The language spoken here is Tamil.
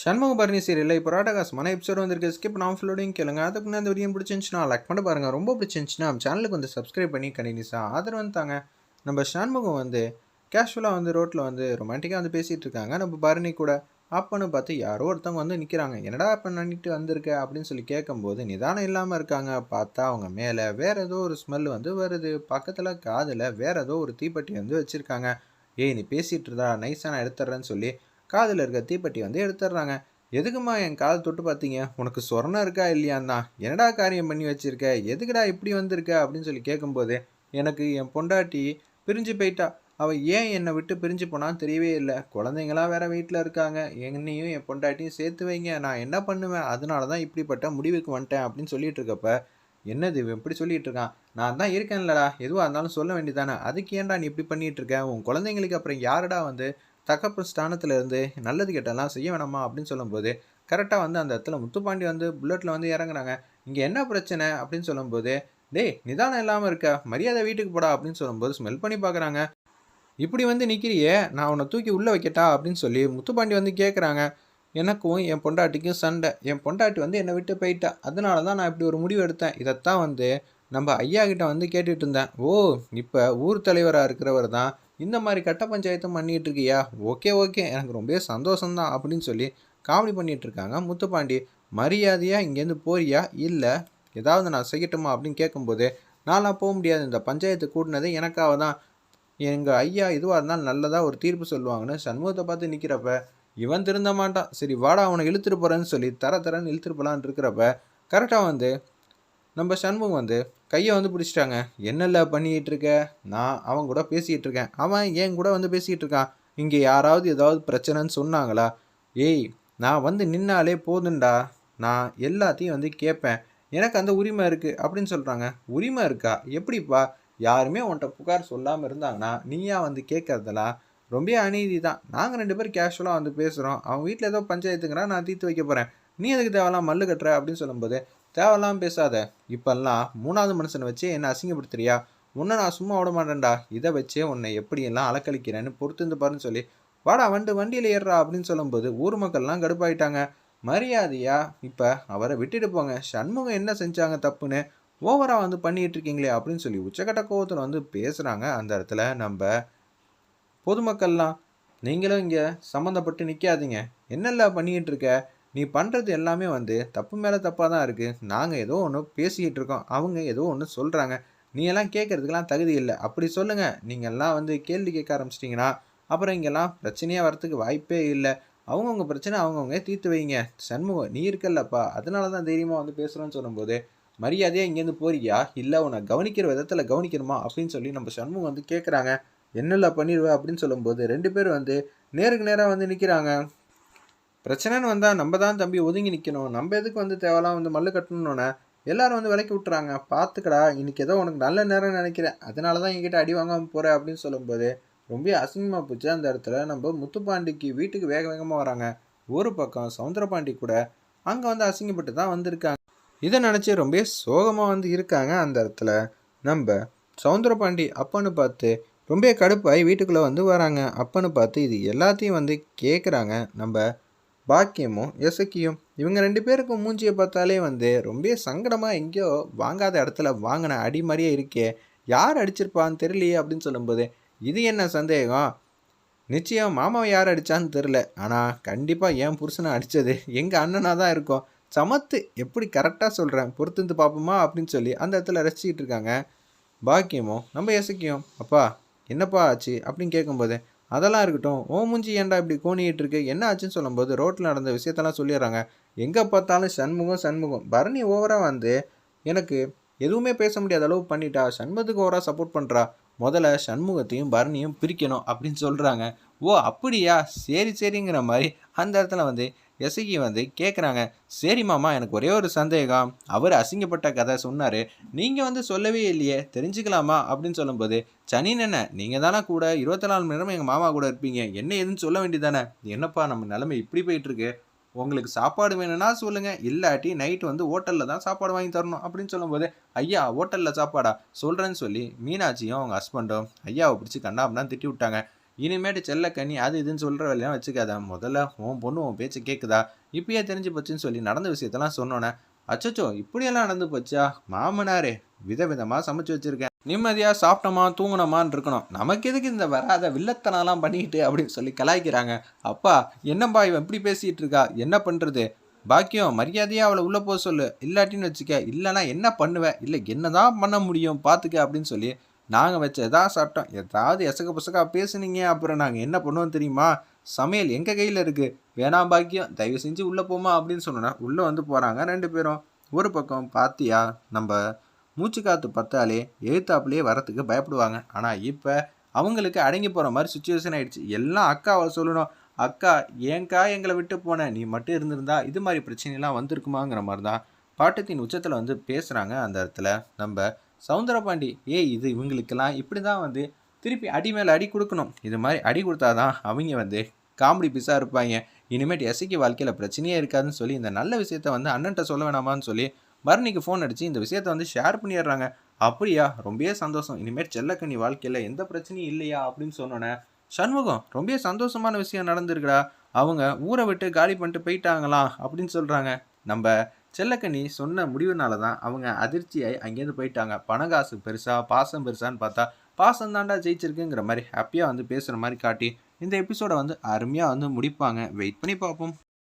சண்முக பரணி சீரியலில் இப்போ ராட்டகாசமான எபிசோட் வந்திருக்கு. ஸ்கிப் நான் ஃபுல்லோடையும் கேளுங்க. அதுக்கு முன்னாடி அந்த வீடியோ பிடிச்சிருந்துச்சுன்னா லைக் பண்ண பாருங்கள் ரொம்ப பிடிச்சிருந்துச்சுன்னா நம்ம சேனலுக்கு வந்து சப்ஸ்கிரைப் பண்ணி கண்டினியூஸாக ஆதரவு வந்துட்டாங்க நம்ம சண்முகம் வந்து கேஷுவலாக வந்து ரோட்டில் வந்து ரொமான்டிக்காக வந்து பேசிகிட்டு இருக்காங்க. நம்ம பரணி கூட அப்பன்னு பார்த்து யாரோ ஒருத்தவங்க வந்து நிற்கிறாங்க என்னடா இப்போ நின்றுட்டு வந்திருக்க? அப்படின்னு சொல்லி கேட்கும்போது நிதானம் இல்லாமல் இருக்காங்க. பார்த்தா அவங்க மேலே வேற ஏதோ ஒரு ஸ்மெல் வந்து வருது. பக்கத்தில் காதில் வேற ஏதோ ஒரு தீப்பெட்டி வந்து வச்சுருக்காங்க. ஏய் நீ பேசிகிட்டு இருந்தா நைஸாக நான் எடுத்துட்றேன்னு சொல்லி காதில் இருக்க தீப்பெட்டி வந்து எடுத்துடுறாங்க. எதுக்குமா என் காதை தொட்டு பார்த்தீங்க? உனக்கு சொரணம் இருக்கா இல்லையான்னா என்னடா காரியம் பண்ணி வச்சிருக்க? எதுக்குடா இப்படி வந்திருக்க? அப்படின்னு சொல்லி கேட்கும்போது எனக்கு என் பொண்டாட்டி பிரிஞ்சு போயிட்டா. அவள் ஏன் என்னை விட்டு பிரிஞ்சு போனான்னு தெரியவே இல்லை. குழந்தைங்களாம் வேற வீட்டில் இருக்காங்க. என்னையும் என் பொண்டாட்டியும் சேர்த்து வைங்க. நான் என்ன பண்ணுவேன்? அதனால தான் இப்படிப்பட்ட முடிவுக்கு வந்துட்டேன். அப்படின்னு சொல்லிட்டு இருக்கப்ப என்னது எப்படி இப்படி சொல்லிட்டு இருக்கான்? நான் தான் இருக்கேன்லடா. எதுவாக இருந்தாலும் சொல்ல வேண்டியதானே அதுக்கு ஏன்டா நீ இப்படி பண்ணிட்டு இருக்க? உன் குழந்தைங்களுக்கு அப்புறம் யாருடா வந்து தகப்பு ஸ்தானத்தில் இருந்து நல்லது கெட்டெல்லாம் செய்ய வேணாமா அப்படின்னு சொல்லும்போது கரெக்டாக வந்து அந்த இடத்துல முத்துப்பாண்டி வந்து புல்லட்டில் வந்து இறங்குறாங்க இங்கே என்ன பிரச்சனை அப்படின்னு சொல்லும்போது டேய் நிதானம் இல்லாமல் இருக்க மரியாதை வீட்டுக்கு போடா அப்படின்னு சொல்லும்போது ஸ்மெல் பண்ணி பார்க்குறாங்க இப்படி வந்து நிற்கிறியே நான் உன்னை தூக்கி உள்ளே வைக்கட்டா அப்படின்னு சொல்லி முத்துப்பாண்டி வந்து கேட்குறாங்க எனக்கும் என் பொண்டாட்டிக்கும் சண்டை. என் பொண்டாட்டி வந்து என்னை விட்டு போயிட்டா. அதனால தான் நான் இப்படி ஒரு முடிவு எடுத்தேன். இதைத்தான் வந்து நம்ம ஐயா கிட்ட வந்து கேட்டுட்டு இருந்தேன். ஓ இப்போ ஊர் தலைவராக இருக்கிறவர் தான் இந்த மாதிரி கட்ட பஞ்சாயத்தும் பண்ணிகிட்டு இருக்கியா ஓகே ஓகே. எனக்கு ரொம்ப சந்தோஷம்தான் அப்படின்னு சொல்லி காமெடி பண்ணிட்டு இருக்காங்க முத்துப்பாண்டி மரியாதையாக இங்கேருந்து போறியா? இல்லை ஏதாவது நான் செய்யட்டுமா அப்படின்னு கேட்கும்போது நான்லாம் போக முடியாது. இந்த பஞ்சாயத்து கூட்டினது எனக்காக தான். எங்கள் ஐயா இதுவாக இருந்தாலும் நல்லதாக ஒரு தீர்ப்பு சொல்லுவாங்கன்னு சண்முகத்தை பார்த்து நிற்கிறப்ப இவன் திருந்த மாட்டான். சரி வாடா அவனை இழுத்துட்டு போகிறேன்னு சொல்லி தர தரன்னு இழுத்துட்டு போகலான்னு இருக்கிறப்ப கரெக்டாக வந்து நம்ம சண்முகம் வந்து கையை வந்து பிடிச்சிட்டாங்க. என்னல்ல பண்ணிக்கிட்டு இருக்க நான் அவன் கூட பேசிக்கிட்டு இருக்கேன் அவன் என் கூட வந்து பேசிக்கிட்டு இருக்கான் இங்கே யாராவது ஏதாவது பிரச்சனைன்னு சொன்னாங்களா? ஏய் நான் வந்து நின்னாலே போதுண்டா நான் எல்லாத்தையும் வந்து கேட்பேன். எனக்கு அந்த உரிமை இருக்குது அப்படின்னு சொல்கிறாங்க உரிமை இருக்கா? எப்படிப்பா? யாருமே உன்கிட்ட புகார் சொல்லாமல் இருந்தாங்கன்னா நீயா வந்து கேட்கறதெல்லாம் ரொம்ப அநீதி தான். நாங்கள் ரெண்டு பேரும் கேஷுவலாக வந்து பேசுகிறோம் அவன் வீட்டில் ஏதோ பஞ்சாயத்துங்கிறான் நான் தீர்த்து வைக்க போகிறேன் நீ எதுக்கு தேவையெல்லாம் மல்லு கட்டுற? அப்படின்னு சொல்லும்போது தேவையெல்லாம் பேசாத. இப்பெல்லாம் மூணாவது மனுஷனை வச்சு என்னை அசிங்கப்படுத்துறியா? உன்னை நான் சும்மா விட மாட்டேன்டா. இதை வச்சே உன்னை எப்படியெல்லாம் அலக்கழிக்கிறேன்னு பொறுத்து பாருன்னு சொல்லி வாடா வண்டு வண்டியில் ஏறுறா அப்படின்னு சொல்லும்போது ஊர் மக்கள்லாம் கடுப்பாயிட்டாங்க. மரியாதையா? இப்போ அவரை விட்டுட்டு போங்க. சண்முகம் என்ன செஞ்சாங்க தப்புன்னு ஓவராக வந்து பண்ணிகிட்டு இருக்கீங்களே அப்படின்னு சொல்லி உச்சக்கட்ட கோவத்தில் வந்து பேசுகிறாங்க அந்த இடத்துல நம்ம பொதுமக்கள்லாம் நீங்களும் இங்கே சம்மந்தப்பட்டு நிற்காதீங்க என்னெல்லாம் பண்ணிக்கிட்டு இருக்க? நீ பண்ணுறது எல்லாமே வந்து தப்பு மேலே தப்பாக தான் இருக்குது நாங்கள் ஏதோ ஒன்று பேசிக்கிட்டு இருக்கோம். அவங்க ஏதோ ஒன்று சொல்கிறாங்க நீ எல்லாம் தகுதி இல்லை. அப்படி சொல்லுங்கள் நீங்கள்லாம் வந்து கேள்வி கேட்க ஆரம்பிச்சிட்டிங்கன்னா அப்புறம் இங்கெல்லாம் பிரச்சனையாக வரத்துக்கு வாய்ப்பே இல்லை. அவங்கவுங்க பிரச்சனை அவங்கவுங்க தீர்த்து வைங்க. சண்முகம் நீ இருக்கல்லப்பா. அதனால தான் தைரியமாக வந்து பேசுகிறோன்னு சொல்லும்போது மரியாதையாக இங்கேருந்து போறியா? இல்லை உன்னை கவனிக்கிற விதத்தில் கவனிக்கணுமா? அப்படின்னு சொல்லி நம்ம சண்முகம் வந்து கேட்குறாங்க என்னெல்லாம் பண்ணிடுவேன் அப்படின்னு சொல்லும்போது ரெண்டு பேரும் வந்து நேருக்கு நேராக வந்து நிற்கிறாங்க பிரச்சனைன்னு வந்தால் நம்ம தான் தம்பி ஒதுங்கி நிற்கணும் நம்ம எதுக்கு வந்து தேவையெல்லாம் வந்து மல்லு கட்டணுன்னொன்னே எல்லாரும் வந்து விலைக்கு விட்டுறாங்க. பார்த்துக்கடா இன்னைக்கு ஏதோ உனக்கு நல்ல நேரம் நினைக்கிறேன். அதனால தான் என்கிட்ட அடி வாங்காமல் போகிறேன் அப்படின்னு சொல்லும்போது ரொம்ப அசிங்கமாக போச்சு அந்த இடத்துல. நம்ம முத்துப்பாண்டிக்கு வீட்டுக்கு வேக வேகமாக வராங்க. ஒரு பக்கம் சவுந்தரபாண்டி கூட அங்கே வந்து அசிங்கப்பட்டு தான் வந்திருக்காங்க. இதை நினச்சி ரொம்ப சோகமாக வந்து இருக்காங்க அந்த இடத்துல. நம்ம சவுந்தரபாண்டி அப்பன்னு பார்த்து ரொம்ப கடுப்பாகி வீட்டுக்குள்ளே வந்து வராங்க. அப்பன்னு பார்த்து இது எல்லாத்தையும் வந்து கேட்குறாங்க நம்ம பாக்கியமும் எசக்கியும் இவங்க ரெண்டு பேருக்கும் மூஞ்சியை பார்த்தாலே வந்து ரொம்ப சங்கடமாக எங்கேயோ வாங்காத இடத்துல வாங்கின அடி மாதிரியே இருக்கே. யார் அடிச்சிருப்பான்னு தெரியலையே அப்படின்னு சொல்லும்போது இது என்ன சந்தேகம்? நிச்சயம் மாமாவை யார் அடித்தான்னு தெரில ஆனால் கண்டிப்பாக என் புருஷனை அடித்தது எங்கள் அண்ணனாக தான் இருக்கும். சமத்து எப்படி கரெக்டாக சொல்கிறேன் பொறுத்துந்து பார்ப்போமா? அப்படின்னு சொல்லி அந்த இடத்துல ரசிச்சிக்கிட்டு இருக்காங்க. பாக்கியமும் நம்ம எசக்கியும் அப்பா என்னப்பா ஆச்சு? அப்படின்னு கேட்கும்போது அதெல்லாம் இருக்கட்டும். ஓ மூஞ்சி ஏன்டா இப்படி கோணிக்கிட்டு இருக்கு என்ன ஆச்சுன்னு சொல்லும்போது ரோட்டில் நடந்த விஷயத்தெல்லாம் சொல்லிடுறாங்க. எங்கே பார்த்தாலும் சண்முகம் சண்முகம். பரணி ஓவராக வந்து எனக்கு எதுவுமே பேச முடியாத அளவு பண்ணிட்டா. சண்முகத்துக்கு ஓவராக சப்போர்ட் பண்ணுறா முதல்ல சண்முகத்தையும் பரணியும் பிரிக்கணும் அப்படின்னு சொல்கிறாங்க ஓ அப்படியா? சரி சரிங்கிற மாதிரி அந்த இடத்துல வந்து எசகி வந்து கேட்குறாங்க சரி மாமா எனக்கு ஒரே ஒரு சந்தேகம். அவர் அசிங்கப்பட்ட கதை சொன்னார். நீங்கள் வந்து சொல்லவே இல்லையே தெரிஞ்சுக்கலாமா? அப்படின்னு சொல்லும்போது சனின் என்ன நீங்கள் தானே கூட இருபத்தி நாலு மணி நேரம் எங்கள் மாமா கூட இருப்பீங்க. என்ன எதுன்னு சொல்ல வேண்டியதானே என்னப்பா நம்ம நிலமை இப்படி போயிட்டுருக்கு. உங்களுக்கு சாப்பாடு வேணும்னா சொல்லுங்கள் இல்லாட்டி நைட்டு வந்து ஹோட்டலில் தான் சாப்பாடு வாங்கி தரணும். அப்படின்னு சொல்லும்போது ஐயா ஹோட்டலில் சாப்பாடா? சொல்கிறேன்னு சொல்லி மீனாட்சியும் அவங்க ஹஸ்பண்டும் ஐயாவை பிடிச்சி கண்ணாப்தான் திட்டி விட்டாங்க. இனிமேட்டு செல்லக்கண்ணி அது இதுன்னு சொல்கிற வேலையெல்லாம் வச்சுக்காத. முதல்ல உன் பொண்ணு உன் பேச்சு கேட்குதா இப்பயே தெரிஞ்சு போச்சுன்னு சொல்லி நடந்த விஷயத்தெல்லாம் சொன்னோன்னே அச்சச்சோ இப்படியெல்லாம் நடந்து போச்சா? மாமனாரே விதவிதமாக சமைச்சு வச்சுருக்கேன். நிம்மதியாக சாப்பிட்டோமா தூங்கினோமான்னு இருக்கணும். நமக்கு எதுக்கு இந்த வராத வில்லத்தனம்லாம் பண்ணிக்கிட்டு அப்படின்னு சொல்லி கலாய்க்கிறாங்க. அப்பா என்னப்பா இவன் இப்படி பேசிகிட்டு இருக்கா? என்ன பண்ணுறது பாக்கியம் மரியாதையாக அவளை உள்ளே போக சொல்லு. இல்லாட்டின்னு வச்சுக்க இல்லைன்னா என்ன பண்ணுவேன் இல்லை என்ன தான் பண்ண முடியும்? பார்த்துக்க அப்படின்னு சொல்லி நாங்கள் வச்சதான் சாப்பிட்டோம். ஏதாவது எசக புசக்கா பேசுனீங்க அப்புறம் நாங்கள் என்ன பண்ணுவோம் தெரியுமா? சமையல் எங்கள் கையில் இருக்குது வேணாம் பாக்கியம் தயவு செஞ்சு உள்ளே போமா அப்படின்னு சொன்னோன்னா உள்ளே வந்து போகிறாங்க ரெண்டு பேரும். ஒரு பக்கம் பாத்தியா நம்ம மூச்சு காற்று பார்த்தாலே எழுத்தாப்புலேயே வரத்துக்கு பயப்படுவாங்க. ஆனால் இப்போ அவங்களுக்கு அடங்கி போகிற மாதிரி சுச்சுவேஷன் ஆகிடுச்சு எல்லாம் அக்காவை சொல்லணும். அக்கா ஏன்க்கா எங்களை விட்டு போன? நீ மட்டும் இருந்திருந்தா இது மாதிரி பிரச்சனைலாம் வந்திருக்குமாங்கிற மாதிரி தான் பாட்டத்தின் உச்சத்தில் வந்து பேசுகிறாங்க அந்த இடத்துல நம்ம சவுந்தரபாண்டி ஏய் இது இவங்களுக்கெல்லாம் இப்படி தான் வந்து திருப்பி அடி மேலே அடி கொடுக்கணும். இது மாதிரி அடி கொடுத்தாதான் அவங்க வந்து காமெடி பீஸாக இருப்பாங்க. இனிமேட்டு எசைக்கு வாழ்க்கையில் பிரச்சனையே இருக்காதுன்னு சொல்லி இந்த நல்ல விஷயத்த வந்து அண்ணன்ட்ட சொல்ல வேணாமான்னு சொல்லி பரணிக்கு ஃபோன் அடித்து இந்த விஷயத்த வந்து ஷேர் பண்ணிடுறாங்க. அப்படியா? ரொம்பவே சந்தோஷம். இனிமேல் செல்லக்கண்ணி வாழ்க்கையில் எந்த பிரச்சனையும் இல்லையா? அப்படின்னு சொன்னோன்னே சண்முகம் ரொம்ப சந்தோஷமான விஷயம் நடந்திருக்குடா. அவங்க ஊரை விட்டு காலி பண்ணிட்டு போயிட்டாங்களாம் அப்படின்னு சொல்கிறாங்க நம்ம செல்லக்கண்ணி சொன்ன முடிவுனால தான் அவங்க அதிர்ச்சியாகி அங்கேருந்து போயிட்டாங்க. பணகாசு பெருசா பாசம் பெருசான்னு பார்த்தா பாசம் தாண்டா ஜெயிச்சிருக்குங்கிற மாதிரி ஹாப்பியாக வந்து பேசுகிற மாதிரி காட்டி இந்த எபிசோடை வந்து அருமையாக வந்து முடிப்பாங்க. வெயிட் பண்ணி பார்ப்போம்.